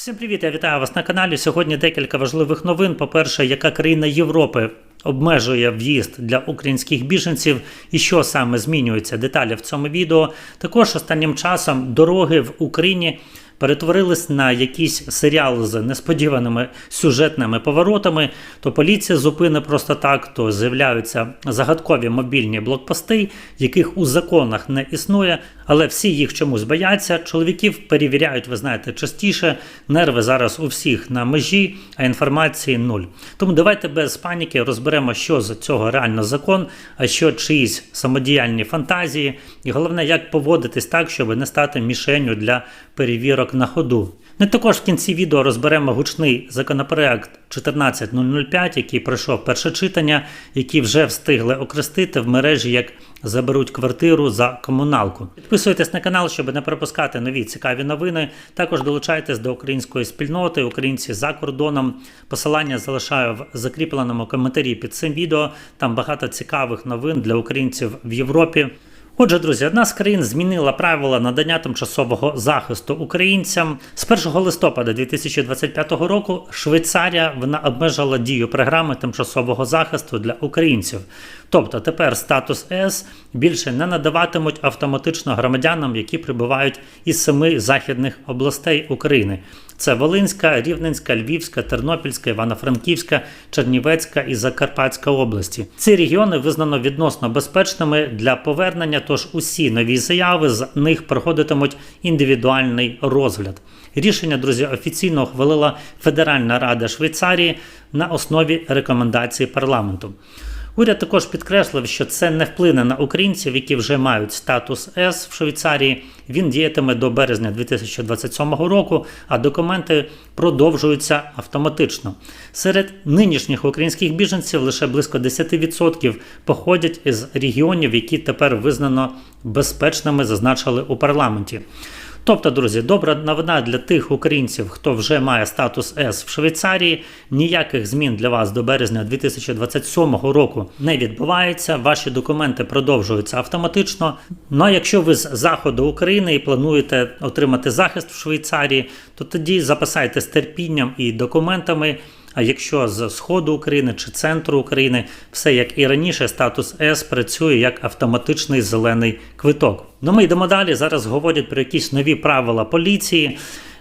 Всім привіт, я вітаю вас на каналі. Сьогодні декілька важливих новин. По-перше, яка країна Європи обмежує в'їзд для українських біженців і що саме змінюється деталі в цьому відео. Також останнім часом дороги в Україні перетворились на якийсь серіал з несподіваними сюжетними поворотами. То поліція зупини просто так, то з'являються загадкові мобільні блокпости, яких у законах не існує, але всі їх чомусь бояться. Чоловіків перевіряють, ви знаєте, частіше. Нерви зараз у всіх на межі, а інформації нуль. Тому давайте без паніки розберемо, що з цього реально закон, а що чиїсь самодіяльні фантазії, і головне, як поводитись так, щоб не стати мішенью для перевірок на ходу. Ну і також в кінці відео розберемо гучний законопроект 14005, який пройшов перше читання, який вже встигли окрестити в мережі як заберуть квартиру за комуналку. Підписуйтесь на канал, щоб не пропускати нові цікаві новини. Також долучайтесь до української спільноти, українці за кордоном. Посилання залишаю в закріпленому коментарі під цим відео. Там багато цікавих новин для українців в Європі. Отже, друзі, одна з країн змінила правила надання тимчасового захисту українцям з 1 листопада 2025 року. Швейцарія вона обмежила дію програми тимчасового захисту для українців. Тобто тепер статус ЕС більше не надаватимуть автоматично громадянам, які прибувають із семи західних областей України. Це Волинська, Рівненська, Львівська, Тернопільська, Івано-Франківська, Чернівецька і Закарпатська області. Ці регіони визнано відносно безпечними для повернення, тож усі нові заяви з них проходитимуть індивідуальний розгляд. Рішення, друзі, офіційно ухвалила Федеральна рада Швейцарії на основі рекомендацій парламенту. Уряд також підкреслив, що це не вплине на українців, які вже мають статус С в Швейцарії. Він діятиме до березня 2027 року, а документи продовжуються автоматично. Серед нинішніх українських біженців лише близько 10% походять із регіонів, які тепер визнано безпечними, зазначили у парламенті. Тобто, друзі, добра новина для тих українців, хто вже має статус С в Швейцарії. Ніяких змін для вас до березня 2027 року не відбувається. Ваші документи продовжуються автоматично. Ну а якщо ви з заходу України і плануєте отримати захист в Швейцарії, то тоді запасайтесь терпінням і документами. А якщо з сходу України чи центру України, все як і раніше, статус С працює як автоматичний зелений квиток. Ну ми йдемо далі. Зараз говорять про якісь нові правила поліції.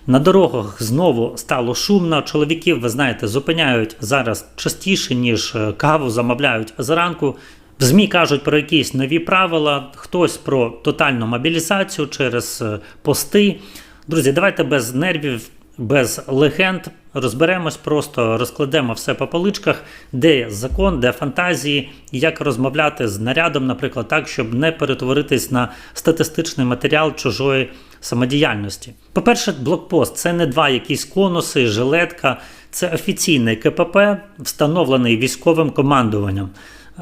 На дорогах знову стало шумно. Чоловіків, ви знаєте, зупиняють зараз частіше, ніж е, каву замовляють зранку. В ЗМІ кажуть про якісь нові правила, хтось про тотальну мобілізацію через е, пости. Друзі, давайте без нервів, без легенд. Розберемось, просто розкладемо все по поличках, де закон, де фантазії, як розмовляти з нарядом, наприклад, так, щоб не перетворитись на статистичний матеріал чужої самодіяльності. По-перше, блокпост. Це не два якісь конуси, жилетка, це офіційний КПП, встановлений військовим командуванням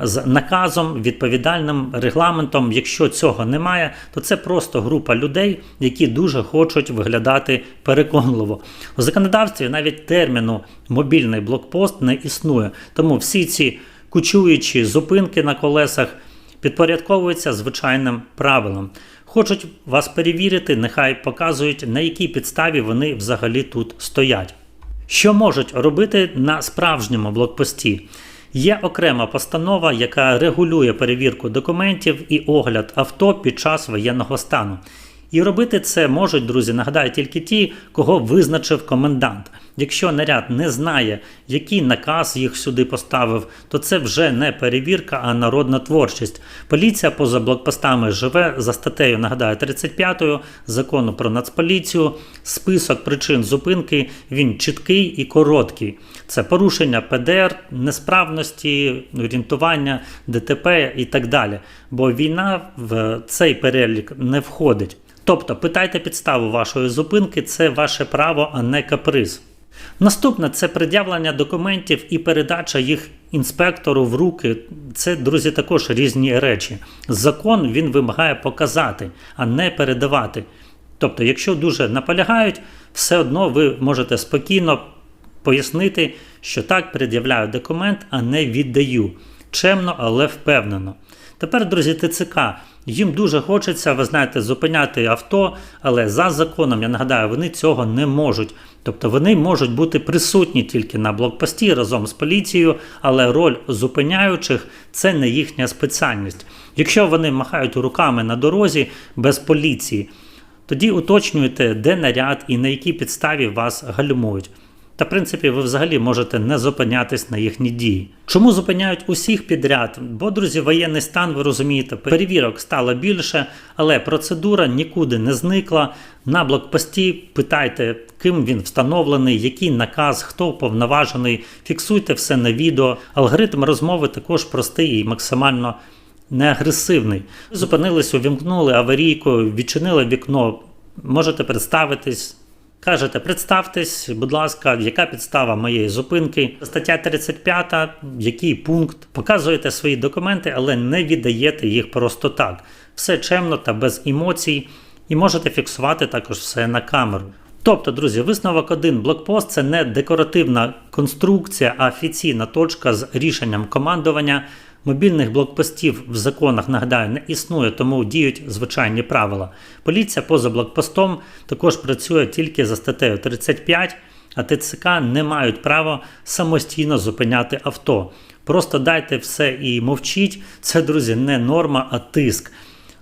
з наказом, відповідальним регламентом. Якщо цього немає, то це просто група людей, які дуже хочуть виглядати переконливо. У законодавстві навіть терміну мобільний блокпост не існує. Тому всі ці кучуючі зупинки на колесах підпорядковуються звичайним правилам. Хочуть вас перевірити, нехай показують, на якій підставі вони взагалі тут стоять. Що можуть робити на справжньому блокпості? Є окрема постанова, яка регулює перевірку документів і огляд авто під час воєнного стану. І робити це можуть, друзі, нагадаю, тільки ті, кого визначив комендант. Якщо наряд не знає, який наказ їх сюди поставив, то це вже не перевірка, а народна творчість. Поліція поза блокпостами живе за статтею, нагадаю, 35 закону про нацполіцію. Список причин зупинки він чіткий і короткий. Це порушення ПДР, несправності, орієнтування, ДТП і так далі. Бо війна в цей перелік не входить. Тобто, питайте підставу вашої зупинки, це ваше право, а не каприз. Наступне це пред'явлення документів і передача їх інспектору в руки. Це, друзі, також різні речі. Закон він вимагає показати, а не передавати. Тобто, якщо дуже наполягають, все одно ви можете спокійно пояснити, що так пред'являю документ, а не віддаю. Чемно, але впевнено. Тепер, друзі, ТЦК. Їм дуже хочеться, ви знаєте, зупиняти авто, але за законом, я нагадаю, вони цього не можуть. Тобто вони можуть бути присутні тільки на блокпості разом з поліцією, але роль зупиняючих це не їхня спеціальність. Якщо вони махають руками на дорозі без поліції, тоді уточнюйте, де наряд і на якій підставі вас гальмують. Та, в принципі, ви взагалі можете не зупинятись на їхні дії. Чому зупиняють усіх підряд? Бо, друзі, воєнний стан, ви розумієте, перевірок стало більше, але процедура нікуди не зникла. На блокпості питайте, ким він встановлений, який наказ, хто уповноважений, фіксуйте все на відео. Алгоритм розмови також простий і максимально неагресивний. Зупинились, увімкнули аварійку, відчинили вікно. Можете представитись. Кажете, представтесь, будь ласка, яка підстава моєї зупинки? Стаття 35, який пункт? Показуєте свої документи, але не віддаєте їх просто так. Все чемно та без емоцій, і можете фіксувати також все на камеру. Тобто, друзі, висновок 1. Блокпост це не декоративна конструкція, а офіційна точка з рішенням командування. Мобільних блокпостів в законах, нагадаю, не існує, тому діють звичайні правила. Поліція поза блокпостом також працює тільки за статтею 35, а ТЦК не мають права самостійно зупиняти авто. Просто дайте все і мовчіть. Це, друзі, не норма, а тиск.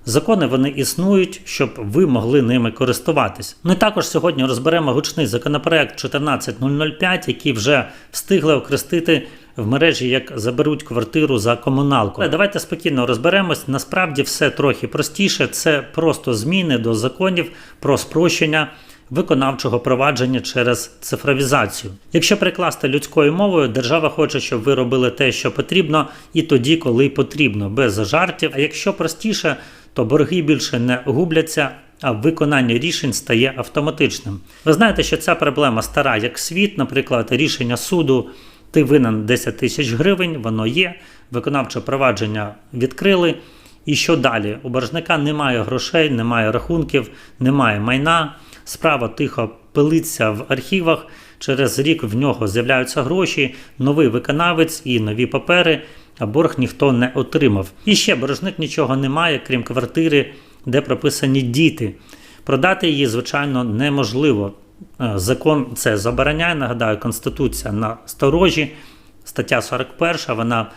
Закони вони існують, щоб ви могли ними користуватись. Ми також сьогодні розберемо гучний законопроект 14005, який вже встигли окрестити в мережі, як заберуть квартиру за комуналку. Але давайте спокійно розберемось. Насправді все трохи простіше. Це просто зміни до законів про спрощення. Виконавчого провадження через цифровізацію. Якщо прикласти людською мовою, держава хоче, щоб ви робили те, що потрібно, і тоді, коли потрібно, без жартів. А якщо простіше, то борги більше не губляться, а виконання рішень стає автоматичним. Ви знаєте, що ця проблема стара як світ, наприклад, рішення суду. Ти винен 10 тисяч гривень, воно є, виконавче провадження відкрили. І що далі? У боржника немає грошей, немає рахунків, немає майна. Справа тихо пилиться в архівах. Через рік в нього з'являються гроші, новий виконавець і нові папери, а борг ніхто не отримав. І ще боржник нічого не має, крім квартири, де прописані діти. Продати її, звичайно, неможливо. Е, Закон це забороняє, нагадаю, Конституція на сторожі, стаття 41, вона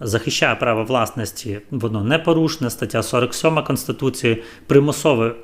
захищає право власності, воно не порушне. Стаття 47 Конституції, примусове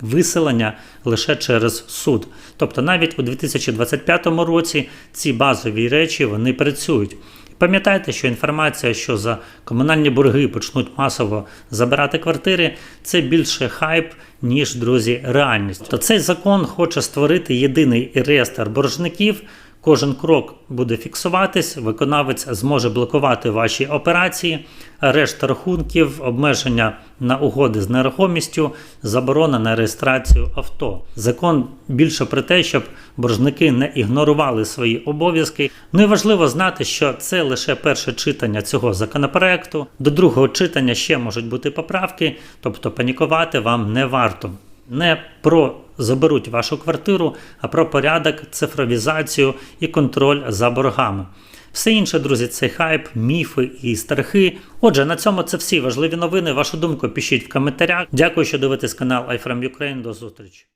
виселення лише через суд. Тобто навіть у 2025 році ці базові речі вони працюють. Пам'ятайте, що інформація, що за комунальні борги почнуть масово забирати квартири, це більше хайп, ніж друзі, реальність. То цей закон хоче створити єдиний реєстр боржників. Кожен крок буде фіксуватись, виконавець зможе блокувати ваші операції, решта рахунків, обмеження на угоди з нерухомістю, заборона на реєстрацію авто. Закон більше про те, щоб боржники не ігнорували свої обов'язки. Ну і важливо знати, що це лише перше читання цього законопроекту. До другого читання ще можуть бути поправки, тобто панікувати вам не варто. Не про заберуть вашу квартиру, а про порядок, цифровізацію і контроль за боргами. Все інше, друзі, це хайп, міфи і страхи. Отже, на цьому це всі важливі новини. Вашу думку пишіть в коментарях. Дякую, що дивитесь канал iFrame Ukraine. До зустрічі.